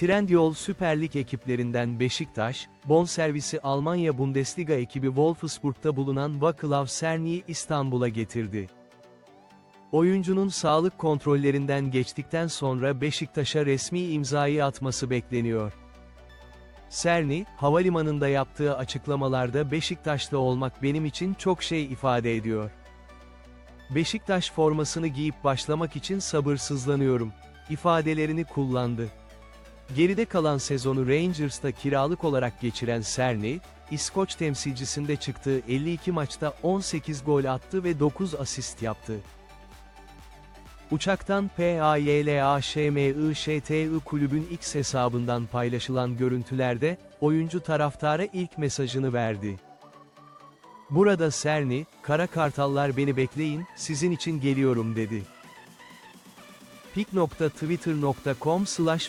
Trendyol Süper Lig ekiplerinden Beşiktaş, bonservisi Almanya Bundesliga ekibi Wolfsburg'da bulunan Vaclav Cerny'i İstanbul'a getirdi. Oyuncunun sağlık kontrollerinden geçtikten sonra Beşiktaş'a resmi imzayı atması bekleniyor. Serni, havalimanında yaptığı açıklamalarda Beşiktaş'ta olmak benim için çok şey ifade ediyor. Beşiktaş formasını giyip başlamak için sabırsızlanıyorum, ifadelerini kullandı. Geride kalan sezonu Rangers'ta kiralık olarak geçiren Serni, İskoç temsilcisinde çıktığı 52 maçta 18 gol attı ve 9 asist yaptı. Uçaktan PAYLAŞMIŞTI kulübün X hesabından paylaşılan görüntülerde, oyuncu taraftara ilk mesajını verdi. Burada Serni, Kara Kartallar beni bekleyin, sizin için geliyorum dedi. pik.twitter.com slash